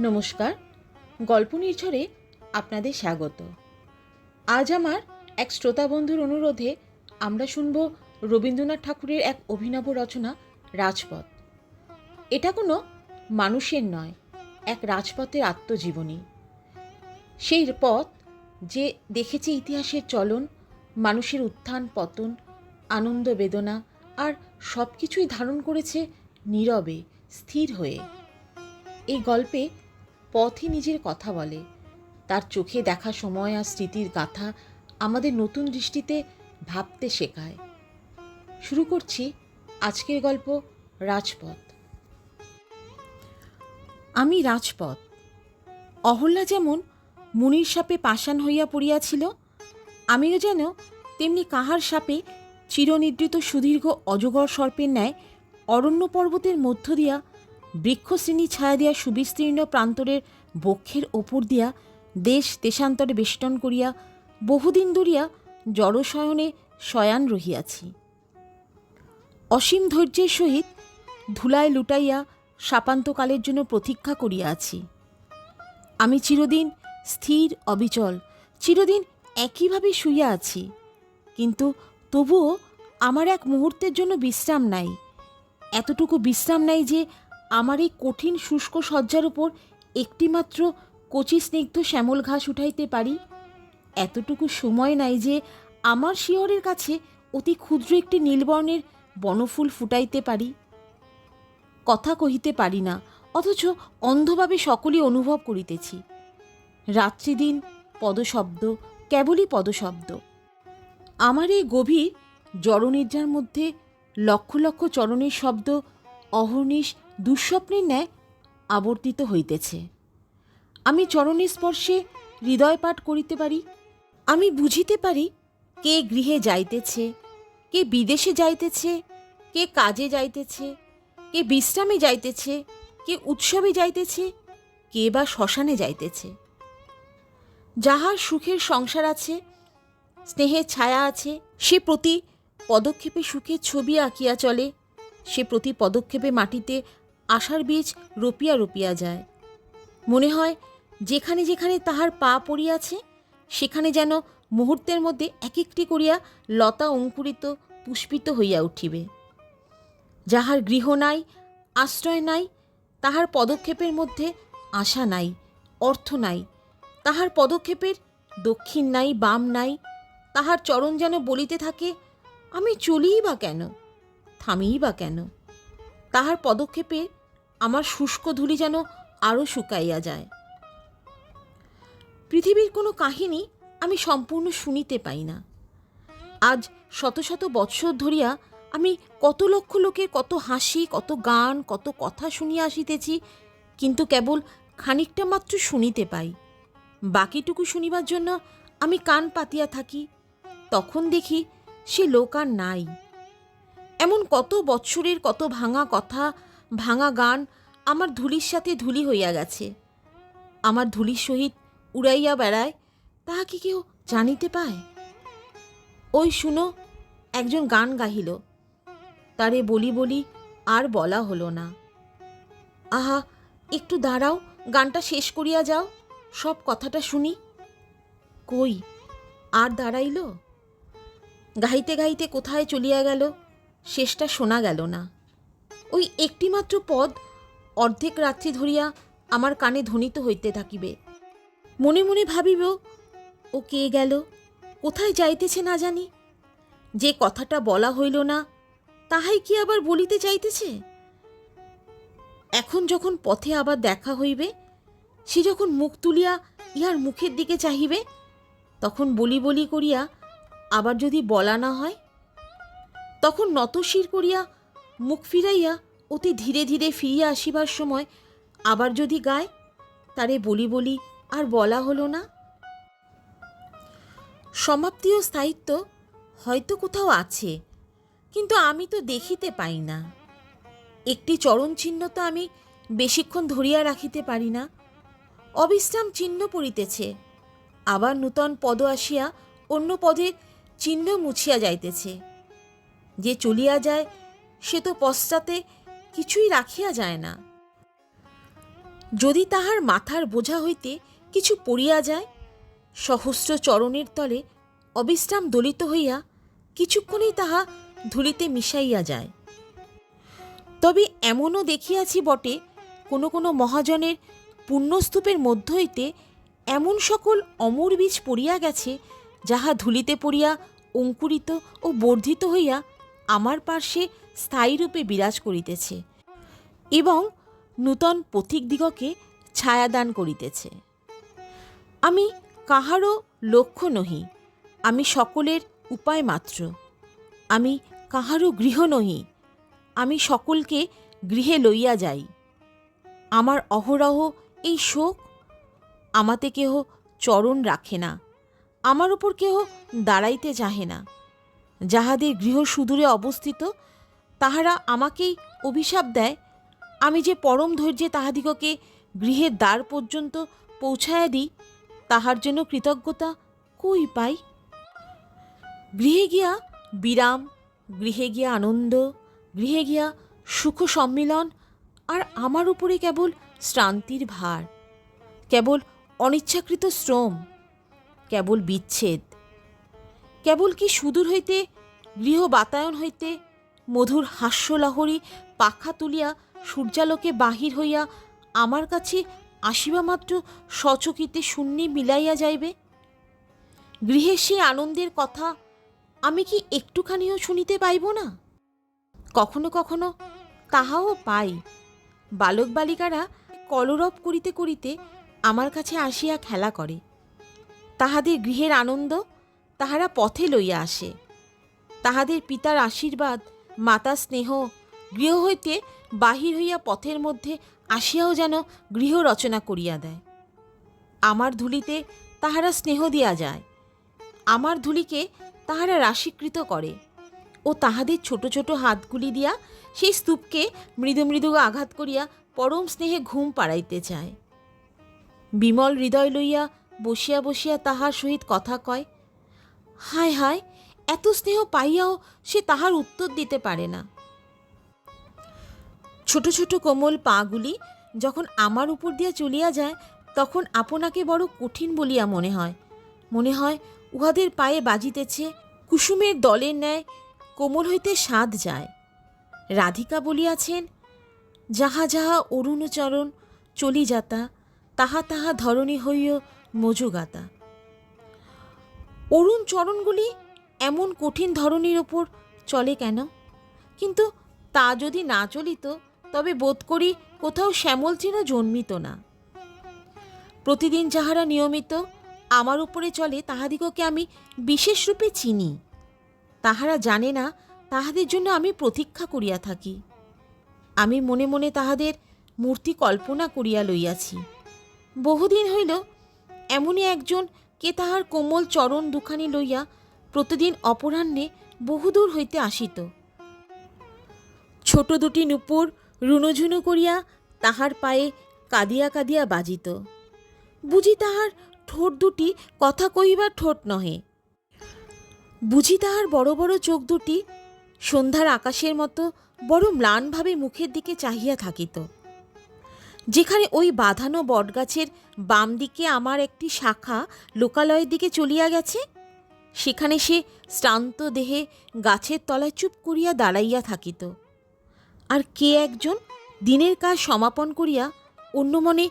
নমস্কার। গল্প নির্ঝরে আপনাদের স্বাগত। আজ আমার এক শ্রোতা বন্ধুর অনুরোধে আমরা শুনব রবীন্দ্রনাথ ঠাকুরের এক অভিনব রচনা, রাজপথ। এটা কোনো মানুষের নয়, এক রাজপথের আত্মজীবনী। সেই পথ যে দেখেছে ইতিহাসের চলন, মানুষের উত্থান, পতন, আনন্দ, বেদনা আর সব কিছুই ধারণ করেছে নীরবে, স্থির হয়ে। এই গল্পে পথই নিজের কথা বলে। তার চোখে দেখা সময় আর স্মৃতির গাথা আমাদের নতুন দৃষ্টিতে ভাবতে শেখায়। শুরু করছি আজকের গল্প রাজপথ। আমি রাজপথ। অহল্যা যেমন মুনির সাপে পাষাণ হইয়া পড়িয়াছিল, আমিও যেন তেমনি কাহার সাপে চিরনিদ্রিত সুদীর্ঘ অজগর সর্পের ন্যায় অরণ্য পর্বতের মধ্য দিয়া বৃক্ষশ্রেণী ছায়া দিয়া সুবিস্তীর্ণ প্রান্তরের বক্ষের ওপর দিয়া দেশ দেশান্তরে বেষ্টন করিয়া বহুদিন ধরিয়া জড়শয়নে শয়ান রহিয়াছি। অসীম ধৈর্যের সহিত ধুলায় লুটাইয়া সাপান্তকালের জন্য প্রতীক্ষা করিয়া আছি আমি চিরদিন স্থির, অবিচল, চিরদিন একইভাবে শুইয়া আছি। কিন্তু তবুও আমার এক মুহূর্তের জন্য বিশ্রাম নাই। এতটুকু বিশ্রাম নাই যে আমার এই কঠিন শুষ্ক শয্যার উপর একটিমাত্র কচি স্নিগ্ধ শ্যামল ঘাস উঠাইতে পারি? এতটুকু সময় নাই যে আমার শিয়রের কাছে অতি ক্ষুদ্র একটি নীলবর্ণের বনফুল ফুটাইতে পারি। কথা কহিতে পারি না, অথচ অন্ধভাবে সকলই অনুভব করিতেছি। রাত্রিদিন পদশব্দ, কেবলই পদশব্দ। আমার এই গভীর জড়নিদ্রার মধ্যে লক্ষ লক্ষ চরণের শব্দ, অহর্নিশ দুঃস্বপ্নের ন্যায় আবর্তিত হইতেছে। আমি চরণের স্পর্শে হৃদয়পাঠ করিতে পারি, আমি বুঝিতে পারি কে গৃহে যাইতেছে, কে বিদেশে যাইতেছে, কে কাজে যাইতেছে, কে বিশ্রামে যাইতেছে, কে উৎসবে যাইতেছে, কে বা শ্মশানে যাইতেছে। যাহার সুখের সংসার আছে, স্নেহের ছায়া আছে, সে প্রতি পদক্ষেপে সুখের ছবি আঁকিয়া চলে, সে প্রতি পদক্ষেপে মাটিতে আশার বীজ রোপিয়া রোপিয়া যায়। মনে হয় যেখানে যেখানে তাহার পা পড়িয়াছে, সেখানে যেন মুহূর্তের মধ্যে এক একটি করিয়া লতা অঙ্কুরিত পুষ্পিত হইয়া উঠিবে। যাহার গৃহ নাই, আশ্রয় নাই, তাহার পদক্ষেপের মধ্যে আশা নাই, অর্থ নাই, তাহার পদক্ষেপের দক্ষিণ নাই, বাম নাই, তাহার চরণ যেন বলিতে থাকে, আমি চলিই বা কেন, থামিই বা কেন, তাহার পদক্ষেপে আমার শুষ্ক ধুলি যেন আরও শুকাইয়া যায়। পৃথিবীর কোনো কাহিনী আমি সম্পূর্ণ শুনিতে পাই না। আজ শত শত বৎসর ধরিয়া আমি কত লক্ষ লোকের কত হাসি, কত গান, কত কথা শুনিয়া আসিতেছি, কিন্তু কেবল খানিকটা মাত্র শুনিতে পাই। বাকিটুকু শুনিবার জন্য আমি কান পাতিয়া থাকি, তখন দেখি সে লোক আর নাই। এমন কত বৎসরের কত ভাঙা কথা ভাঙা গান আমার ধুলির সাথে ধুলি হইয়া গেছে। আমার ধুলির সহিত উড়াইয়া বেড়ায়, তাহা কি কেউ জানিতে পায়? ওই শুনো, একজন গান গাহিল। তারে বলি বলি আর বলা হলো না। আহা, একটু দাঁড়াও, গানটা শেষ করিয়া যাও, সব কথাটা শুনি। কই, আর দাঁড়াইল? গাইতে গাইতে কোথায় চলিয়া গেল, শেষটা শোনা গেল না। ওই একটিমাত্র পদ অর্ধেক রাত্রি ধরিয়া আমার কানে ধ্বনিত হইতে থাকিবে। মনে মনে ভাবিব, ও কে গেল? কোথায় যাইতেছে না জানি। যে কথাটা বলা হইল না, তাহাই কি আবার বলিতে চাইতেছে এখন যখন পথে আবার দেখা হইবে, সে যখন মুখ তুলিয়া ইহার মুখের দিকে চাহিবে, তখন বলি বলি করিয়া আবার যদি বলা না হয়, তখন নতশির করিয়া মুখ ফিরাইয়া অতি ধীরে ধীরে ফিরিয়া আসিবার সময় আবার যদি গায়, তারে বলি বলি আর বলা হলো না। সমাপ্তি ও স্থায়িত্ব হয়তো কোথাও আছে, কিন্তু আমি তো দেখিতে পাই না। একটি চরণ চিহ্ন তো আমি বেশিক্ষণ ধরিয়া রাখিতে পারি না। অবিশ্রাম চিহ্ন পড়িতেছে, আবার নূতন পদ আসিয়া অন্য পদের চিহ্ন মুছিয়া যাইতেছে। যে চলিয়া যায় সে তো পশ্চাতে কিছুই রাখিয়া যায় না। যদি তাহার মাথার বোঝা হইতে কিছু পড়িয়া যায়, সহস্র চরণের তলে অবিশ্রাম দলিত হইয়া কিছুক্ষণেই তাহা ধুলিতে মিশাইয়া যায়। তবে এমনও দেখিয়াছি বটে, কোনো কোনো মহাজনের পুণ্যস্তূপের মধ্য হইতে এমন সকল অমর বীজ পড়িয়া গেছে, যাহা ধুলিতে পড়িয়া অঙ্কুরিত ও বর্ধিত হইয়া আমার পার্শ্বে স্থায়ীরূপে বিরাজ করিতেছে এবং নূতন পথিকদিগকে ছায়াদান করিতেছে। আমি কাহারও লক্ষ্য নহি, আমি সকলের উপায় মাত্র। আমি কাহারও গৃহ নহি, আমি সকলকে গৃহে লইয়া যাই। আমার অহরহ এই শোক আমাতে কেহ চরণ রাখে না, আমার উপর কেহ দাঁড়াইতে চাহে না। যাহাদের গৃহ সুদূরে অবস্থিত তাহারা আমাকেই অভিশাপ দেয়। আমি যে পরম ধৈর্যে তাহাদিগকে গৃহের দ্বার পর্যন্ত পৌঁছায়া দিই, তাহার জন্য কৃতজ্ঞতা কই পাই? গৃহে গিয়া বিরাম, গৃহে গিয়া আনন্দ, গৃহে গিয়া সুখ সম্মিলন, আর আমার উপরে কেবল শ্রান্তির ভার, কেবল অনিচ্ছাকৃত শ্রম, কেবল বিচ্ছেদ, কেবল কি সুদূর হইতে গৃহ বাতায়ন হইতে মধুর হাস্যলাহরী পাখা তুলিয়া সূর্যালোকে বাহির হইয়া আমার কাছে আসিবা মাত্র সচকিতে শূন্যে মিলাইয়া যাইবে? গৃহে সে আনন্দের কথা আমি কি একটুখানিও শুনিতে পাইব না? কখনো কখনো তাহাও পাই। বালক বালিকারা কলরব করিতে করিতে আমার কাছে আসিয়া খেলা করে। তাহাদের গৃহের আনন্দ তাহারা পথে লইয়া আসে। তাহাদের পিতার আশীর্বাদ মাতা স্নেহ, গৃহ হইতে বাহির হইয়া পথের মধ্যে আসিয়াও যেন গৃহ রচনা করিয়া দেয়। আমার ধুলিতে তাহারা স্নেহ দিয়া যায়, আমার ধুলিকে তাহারা রাশিকৃত করে ও তাহাদের ছোট ছোট হাতগুলি দিয়া সেই স্তূপকে মৃদু মৃদু আঘাত করিয়া পরম স্নেহে ঘুম পাড়াইতে চায়। বিমল হৃদয় লইয়া বসিয়া বসিয়া তাহার সহিত কথা কয়, হায় হায় এত স্নেহ পাইয়াও সে তাহার উত্তর দিতে পারে না। ছোট ছোট কোমল পাগুলি যখন আমার উপর দিয়া চলিয়া যায়, তখন আপনাকে বড় কঠিন বলিয়া মনে হয়। মনে হয় উহাদের পায়ে বাজিতেছে কুসুমের দলের ন্যায় কোমল হইতে স্বাদ যায়। রাধিকা বলিয়াছেন, যাহা যাহা অরুণচরণ চলি যাতা তাহা তাহা ধরণী হইয় মজুগাতা। অরুণ চরণগুলি এমন কঠিন ধরনের ওপর চলে কেন? কিন্তু তা যদি না চলিত, তবে বোধ করি কোথাও শ্যামল চিহ্ন জন্মিত না। প্রতিদিন যাহারা নিয়মিত আমার উপরে চলে, তাহাদিগকে আমি বিশেষ রূপে চিনি। তাহারা জানে না, তাহাদের জন্য আমি প্রতীক্ষা করিয়া থাকি। আমি মনে মনে তাহাদের মূর্তি কল্পনা করিয়া লইয়াছি। বহুদিন হইল, এমনই একজন কে তাহার কোমল চরণ দুখানি লইয়া প্রতিদিন অপরাহ্নে বহুদূর হইতে আসিত। ছোট দুটি নুপুর রুনুঝুনু করিয়া তাহার পায়ে কাঁদিয়া কাঁদিয়া বাজিত। বুঝি তাহার ঠোঁট দুটি কথা কহিবার ঠোঁট নহে। বুঝি তাহার বড় বড় চোখ দুটি সন্ধ্যার আকাশের মতো বড় ম্লানভাবে মুখের দিকে চাহিয়া থাকিত। যেখানে ওই বাঁধানো বটগাছের বাম দিকে আমার একটি শাখা লোকালয়ের দিকে চলিয়া গেছে সেখানে সে শ্রান্ত দেহে গাছের তলায় চুপ করিয়া দাঁড়াইয়া থাকিত। আর কে একজন দিনের কাজ সমাপন করিয়া অন্য মনে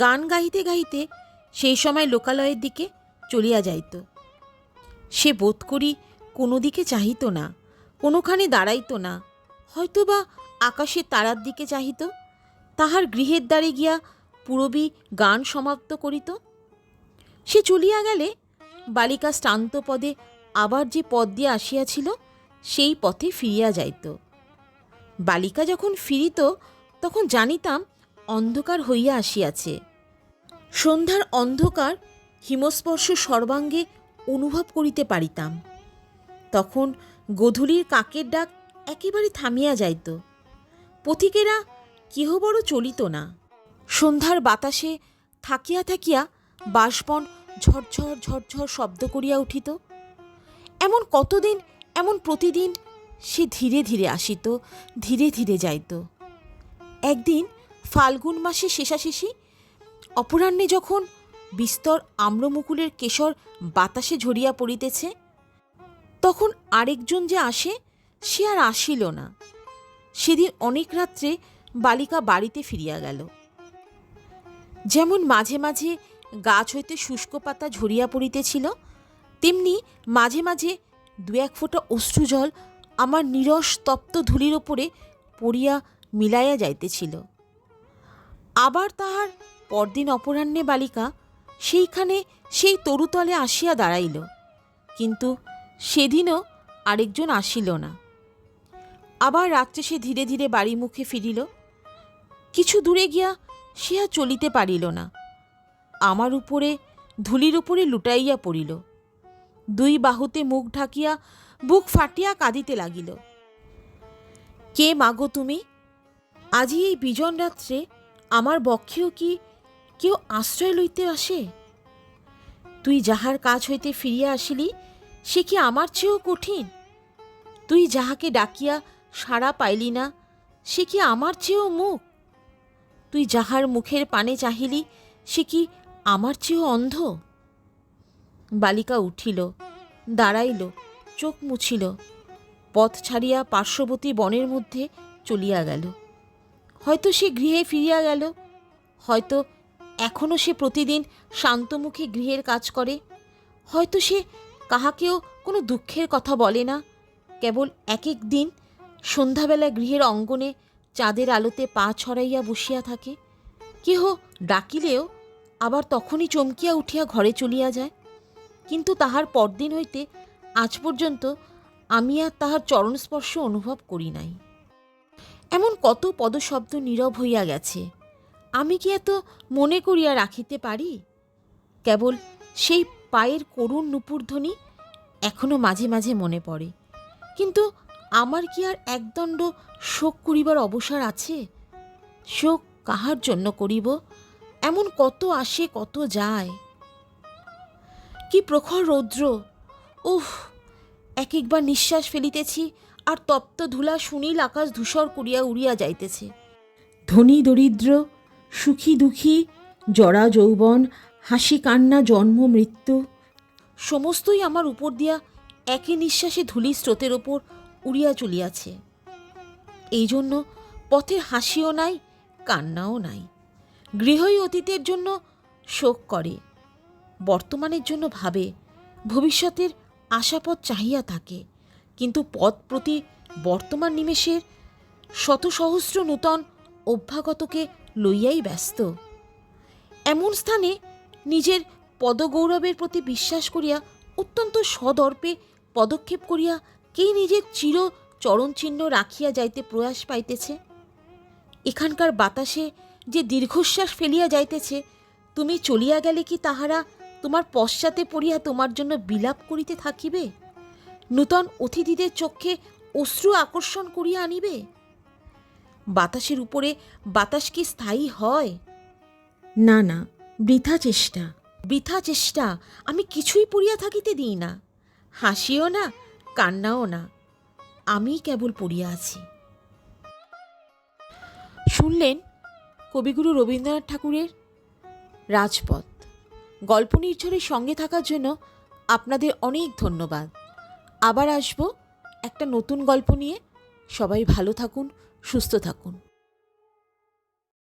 গান গাইতে গাইতে সেই সময় লোকালয়ের দিকে চলিয়া যাইত। সে বোধ করি কোনো দিকে চাহিত না, কোনোখানে দাঁড়াইত না, হয়তোবা আকাশের তারার দিকে চাহিত, তাহার গৃহের দ্বারে গিয়া পূরবী গান সমাপ্ত করিত। সে চলিয়া গেলে বালিকা শ্রান্ত পদে আবার যে পথ দিয়ে আসিয়াছিল, সেই পথে ফিরিয়া যাইত। বালিকা যখন ফিরিত, তখন জানিতাম অন্ধকার হইয়া আসিয়াছে। সন্ধ্যার অন্ধকার হিমস্পর্শ সর্বাঙ্গে অনুভব করিতে পারিতাম। তখন গধূলির কাকের ডাক একেবারে থামিয়া যাইত। পথিকেরা কেহ বড় চলিত না। সন্ধ্যার বাতাসে থাকিয়া থাকিয়া বাষ্পন ঝরঝর ঝরঝর শব্দ করিয়া উঠিত। এমন কতদিন, এমন প্রতিদিন সে ধীরে ধীরে আসিত, ধীরে ধীরে যাইত। একদিন ফাল্গুন মাসে শেষাশেষি অপরাহ্নে যখন বিস্তর আম্রমুকুলের কেশর বাতাসে ঝরিয়া পড়িতেছে, তখন আরেকজন যে আসে, সে আর আসিল না। সেদিন অনেক রাত্রে বালিকা বাড়িতে ফিরিয়া গেল। যেমন মাঝে মাঝে গাছ হইতে শুষ্ক পাতা ঝরিয়া পড়িতেছিল, তেমনি মাঝে মাঝে দু এক ফোঁটা অশ্রুজল আমার নিরস তপ্ত ধূলির ওপরে পড়িয়া মিলাইয়া যাইতেছিল। আবার তাহার পরদিন অপরাহ্নে বালিকা সেইখানে সেই তরুতলে আসিয়া দাঁড়াইল, কিন্তু সেদিনও আরেকজন আসিল না। আবার রাত্রে সে ধীরে ধীরে বাড়ি মুখে ফিরিল, কিছু দূরে গিয়া সে আর চলিতে পারিল না। আমার উপরে, ধুলির উপরে লুটাইয়া পড়িল। দুই বাহুতে মুখ ঢাকিয়া বুক ফাটিয়া কাঁদিতে লাগিল। কে মাগো তুমি? আজি এই বিজন রাত্রে আমার বক্ষেও কি কেউ আশ্রয় লইতে আসে? তুই যাহার কাজ হইতে ফিরিয়া আসিলি, সে কি আমার চেয়েও কঠিন? তুই যাহাকে ডাকিয়া সাড়া পাইলি না, সে কি আমার চেয়েও মুখ? তুই যাহার মুখের পানে চাহিলি, সে কি আমার চেয়েও অন্ধ? বালিকা উঠিল, দাঁড়াইল, চোখ মুছিল, পথ ছাড়িয়া পার্শ্ববর্তী বনের মধ্যে চলিয়া গেল। হয়তো সে গৃহে ফিরিয়া গেল, হয়তো এখনও সে প্রতিদিন শান্তমুখে গৃহের কাজ করে, হয়তো সে কাহাকেও কোনো দুঃখের কথা বলে না, কেবল এক এক দিন সন্ধ্যাবেলা গৃহের অঙ্গনে চাঁদের আলোতে পা ছড়াইয়া বসিয়া থাকে। কেহ ডাকিলেও আবার তখনই চমকিয়া উঠিয়া ঘরে চলিয়া যায়। কিন্তু তাহার পরদিন হইতে আজ পর্যন্ত আমি আর তাহার চরণস্পর্শ অনুভব করি নাই। এমন কত পদশব্দ নীরব হইয়া গেছে। আমি কি এত মনে করিয়া রাখিতে পারি? কেবল সেই পায়ের করুণ নুপুরধ্বনি এখনও মাঝে মাঝে মনে পড়ে। কিন্তু আমার কি আর একদণ্ড শোক করিবার অবসর আছে? শোক কাহার জন্য করিব? এমন কত আসে, কত যায়। কি প্রখর রৌদ্র। উফ এক একবার নিঃশ্বাস ফেলিতেছি, আর তপ্ত ধুলা সুনীল আকাশ ধূসর করিয়া উড়িয়া যাইতেছে। ধনী দরিদ্র, সুখী দুঃখী, জরা যৌবন, হাসি কান্না, জন্ম, মৃত্যু, সমস্তই আমার উপর দিয়া একই নিঃশ্বাসে ধূলি স্রোতের ওপর উড়িয়া চলিয়াছে। এই জন্য পথের হাসিও নাই, কান্নাও নাই। গৃহই অতীতের জন্য শোক করে, বর্তমানের জন্য ভাবে, ভবিষ্যতের আশাপথ চাহিয়া থাকে। কিন্তু পথ প্রতি বর্তমান নিমেষের শত সহস্র নূতন অভ্যাগতকে লইয়াই ব্যস্ত। এমন স্থানে নিজের পদগৌরবের প্রতি বিশ্বাস করিয়া অত্যন্ত সদর্পে পদক্ষেপ করিয়া কে নিজের চির চরণচিহ্ন রাখিয়া যাইতে প্রয়াস পাইতেছে? এখানকার বাতাসে যে দীর্ঘশ্বাস ফেলিয়া যাইতেছে তুমি চলিয়া গেলে কি তাহারা তোমার পশ্চাতে পড়িয়া তোমার জন্য বিলাপ করিতে থাকিবে? নূতন অতিথিদের চক্ষে অশ্রু আকর্ষণ করিয়া আনিবে? বাতাসের উপরে বাতাস কি স্থায়ী হয়? না না বৃথা চেষ্টা। বৃথা চেষ্টা আমি কিছুই পড়িয়া থাকিতে দিই না। হাসিও না কান্নাও না। আমি কেবল পড়িয়া আছি। শুনলেন কবিগুরু রবীন্দ্রনাথ ঠাকুরের রাজপথ। গল্প নির্ঝরের সঙ্গে থাকার জন্য আপনাদের অনেক ধন্যবাদ। আবার আসব একটা নতুন গল্প নিয়ে। সবাই ভালো থাকুন, সুস্থ থাকুন।